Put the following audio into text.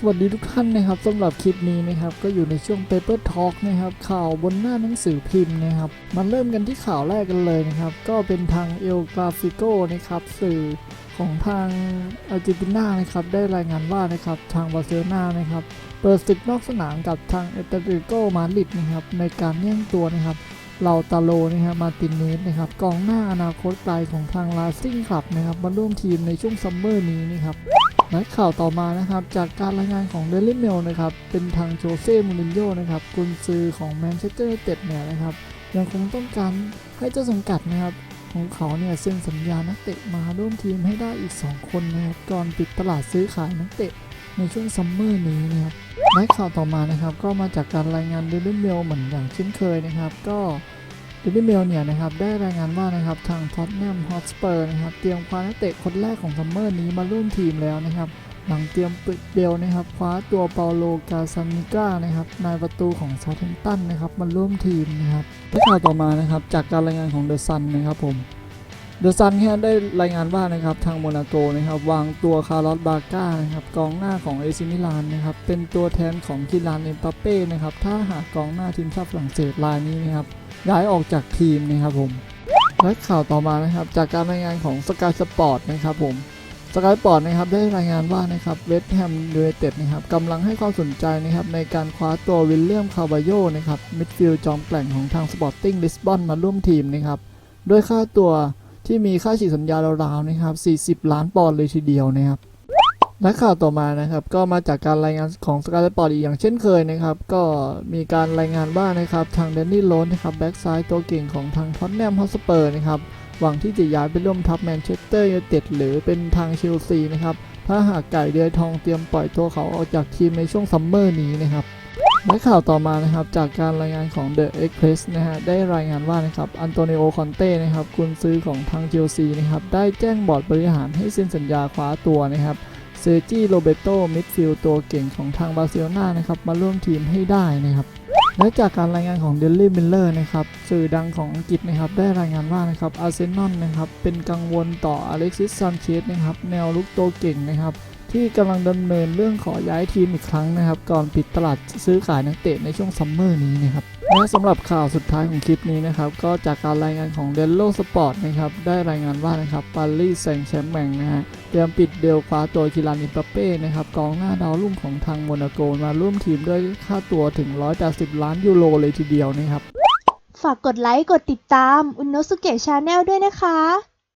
สวัสดีทุกท่านนะครับสำหรับคลิปนี้นะครับก็อยู่ในช่วง Paper Talk นะครับข่าวบนหน้าหนังสือพิมพ์นะครับมาเริ่มกันที่ข่าวแรกกันเลยนะครับก็เป็นทางเอลกราฟิโกนะครับสื่อของทางอาร์เจนตินานะครับได้รายงานว่านะครับทางบาร์เซโลนานะครับเปิดศึกนอกสนามกับทางเอตาลิโกมาดริดนะครับในการแย่งตัวนะครับเราตาโลนะครับมาตินเนสนะครับกองหน้าอนาคตไกลของทางลาซิ่งคลับนะครับมาร่วมทีมในช่วงซัมเมอร์นี้นะครับ และข่าวต่อมานะครับ จากการรายงานของเดลิเมลนะครับ เป็นทางโจเซ่มูรินโญ่นะครับกุนซือของแมนเชสเตอร์เต็ดเนี่ยนะครับ ยังคงต้องการให้เจ้าสังกัดนะครับ ของเขาเนี่ยเซ็นสัญญานักเตะมาร่วมทีมให้ได้อีก 2 คนนะครับก่อนปิดตลาดซื้อขายนักเตะในช่วงซัมเมอร์นี้นะครับและข่าวต่อมานะครับ ก็มาจากการรายงานเดลิเมลเหมือนอย่างเช่นเคยนะครับ ก็ เดลิเมลเนี่ยนะครับได้รายงานว่านะครับทางท็อตแนมฮอตสเปอร์นะครับเตรียมคว้านักเตะคนแรกของซัมเมอร์นี้มาร่วมทีมแล้วนะครับหลังเตรียมปิดเดียวนะครับคว้าตัวเปาโลกาซานิก้านะครับนายประตูของซาเทนตันนะครับมาร่วมทีมนะครับข่าวต่อมานะครับจากการรายงานของเดอะซันนะครับผม เดอะซันเนี่ยได้รายงานว่านะครับทางโมนาโกนะครับวางตัวคาร์ลอสบาก้านะครับกองหน้าของเอซิมิลานนะครับเป็นตัวแทนของกิลานเอ็มปาเป้นะครับถ้าหากกองหน้าทีมชาติฝรั่งเศสรายนี้นะครับย้ายออกจากทีมนะครับผมและข่าวต่อมานะครับจากการรายงานของสกายสปอร์ตนะครับผมสกายสปอร์ตนะครับได้รายงานว่านะครับเวสต์แฮมยูไนเต็ดนะครับกำลังให้ความสนใจนะครับในการคว้าตัววิลเลียมคาร์บาโยนะครับมิดฟิลด์จอมแกร่งของทางสปอร์ติ้งลิสบอนมาร่วมทีมนะครับด้วยค่าตัว ที่มีค่าฉีดสัญญาราวๆนะครับ 40 ล้านปอนด์เลยทีเดียวนะครับและข่าวต่อมานะครับ ก็มาจากการรายงานของสกายสปอร์ตอีกอย่างเช่นเคยนะครับ ก็มีการรายงานว่านะครับทางแดนนี่โรนนะครับแบ็กซ้ายตัวเก่งของทางท็อตแนมฮอสเปอร์นะครับหวังที่จะย้ายไปร่วมทัพแมนเชสเตอร์ยูไนเต็ดหรือเป็นทางเชลซีนะครับ ถ้าหากไก่เดือยทองเตรียมปล่อยตัวเขาออกจากทีมในช่วงซัมเมอร์นี้นะครับ และข่าวต่อมานะครับจากการรายงานของ The Express นะฮะได้รายงานว่านะครับอันโตนิโอคอนเต้นะครับกุนซื้อของทางเชลซีนะครับได้แจ้งบอร์ดบริหารให้เซ็นสัญญาคว้าตัวนะครับเซอร์จิโรเบโตมิดฟิลด์ตัวเก่งของทางบาร์เซโลนานะครับมาร่วมทีมให้ได้นะครับและจากการรายงานของเดลลี่มิลเลอร์นะครับสื่อดังของอังกฤษนะครับได้รายงานว่านะครับอาร์เซนอลนะครับเป็นกังวลต่ออเล็กซิสซานเชสนะครับแนวลุกตัวเก่งนะครับ ที่กำลังดำเนินเรื่องขอย้ายทีมอีกครั้งนะครับ ก่อนปิดตลาดซื้อขายนักเตะในช่วงซัมเมอร์นี้นะครับและสำหรับข่าวสุดท้ายของคลิปนี้นะครับ ก็จากการรายงานของเดลโลสปอร์ตนะครับ ได้รายงานว่านะครับปารีสแซงต์แชร์แมงนะฮะเตรียมปิดเดลคว้าตัวคิรานอิปเป้นะครับกองหน้าดาวรุ่งของทางโมนาโกมาร่วมทีมด้วยค่าตัวถึง 180 ล้านยูโรเลยทีเดียวนะครับ ฝากกดไลค์กดติดตามอุนโนสุเกะชาแนลด้วยนะคะ